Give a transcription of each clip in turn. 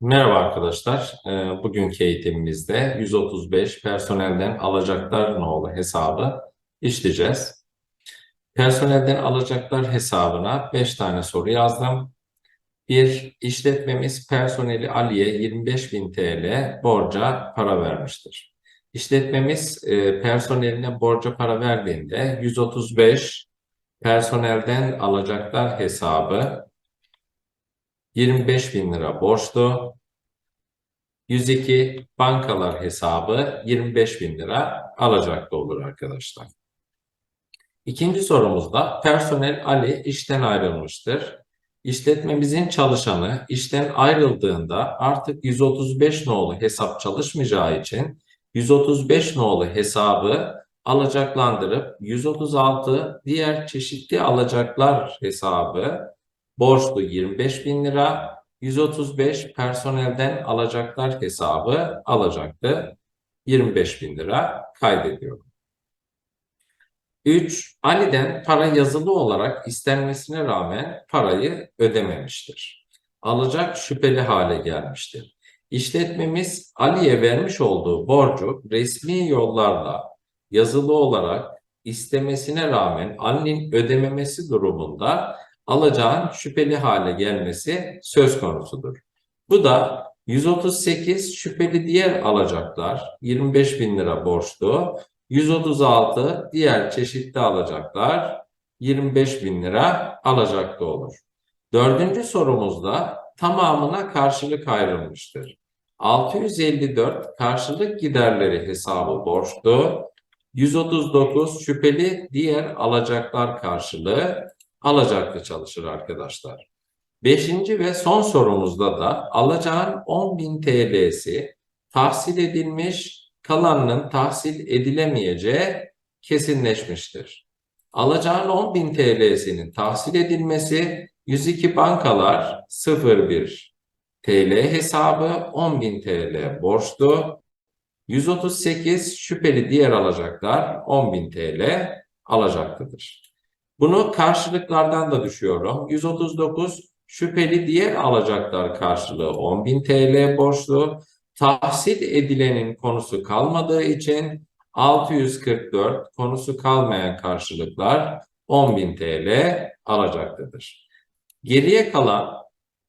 Merhaba arkadaşlar. Ee, Bugünkü eğitimimizde 135 personelden alacaklar nolu hesabı işleyeceğiz. Personelden alacaklar hesabına 5 tane soru yazdım. Bir, işletmemiz personeli Ali'ye 25.000 TL borca para vermiştir. İşletmemiz e, personeline borca para verdiğinde 135 personelden alacaklar hesabı 25 bin lira borçlu. 102 bankalar hesabı 25 bin lira alacaklı olur arkadaşlar. İkinci sorumuzda personel Ali işten ayrılmıştır. İşletmemizin çalışanı işten ayrıldığında artık 135 nolu hesap çalışmayacağı için 135 nolu hesabı alacaklandırıp 136 diğer çeşitli alacaklar hesabı borçlu 25 bin lira, 135 personelden alacaklar hesabı alacaktı 25 bin lira kaydediyorum. 3. Ali'den para yazılı olarak istenmesine rağmen parayı ödememiştir. Alacak şüpheli hale gelmiştir. İşletmemiz Ali'ye vermiş olduğu borcu resmi yollarla yazılı olarak istemesine rağmen Ali'nin ödememesi durumunda alacağın şüpheli hale gelmesi söz konusudur. Bu da 138 şüpheli diğer alacaklar 25 bin lira borçlu, 136 diğer çeşitli alacaklar 25 bin lira alacaklı olur. Dördüncü sorumuzda tamamına karşılık ayrılmıştır. 654 karşılık giderleri hesabı borçlu, 139 şüpheli diğer alacaklar karşılığı alacaklı çalışır arkadaşlar. Beşinci ve son sorumuzda da alacağın 10.000 TL'si tahsil edilmiş, kalanının tahsil edilemeyeceği kesinleşmiştir. Alacağın 10.000 TL'sinin tahsil edilmesi 102 bankalar 01 TL hesabı 10.000 TL borçlu, 138 şüpheli diğer alacaklar 10.000 TL alacaklıdır. Bunu karşılıklardan da düşüyorum. 139 şüpheli diğer alacaklar karşılığı 10.000 TL borçlu. Tahsil edilenin konusu kalmadığı için 644 konusu kalmayan karşılıklar 10.000 TL alacaklıdır. Geriye kalan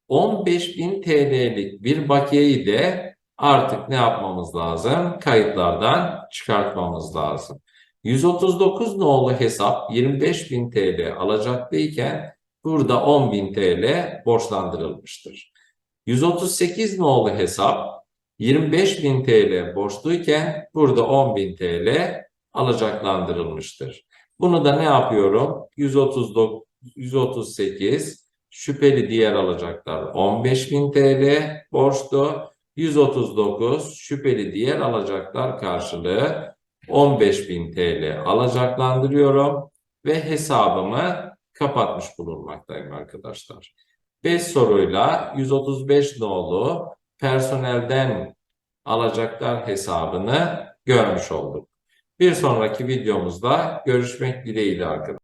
15.000 TL'lik bir bakiyeyi de artık ne yapmamız lazım? Kayıtlardan çıkartmamız lazım. 139 nolu hesap 25.000 TL alacaklıyken burada 10.000 TL borçlandırılmıştır. 138 nolu hesap 25.000 TL borçluyken burada 10.000 TL alacaklandırılmıştır. Bunu da ne yapıyorum? 139, 138 şüpheli diğer alacaklar 15.000 TL borçlu. 139 şüpheli diğer alacaklar karşılığı 15.000 TL alacaklandırıyorum ve hesabımı kapatmış bulunmaktayım arkadaşlar. 5 soruyla 135 nolu personelden alacaklar hesabını görmüş olduk. Bir sonraki videomuzda görüşmek dileğiyle arkadaşlar.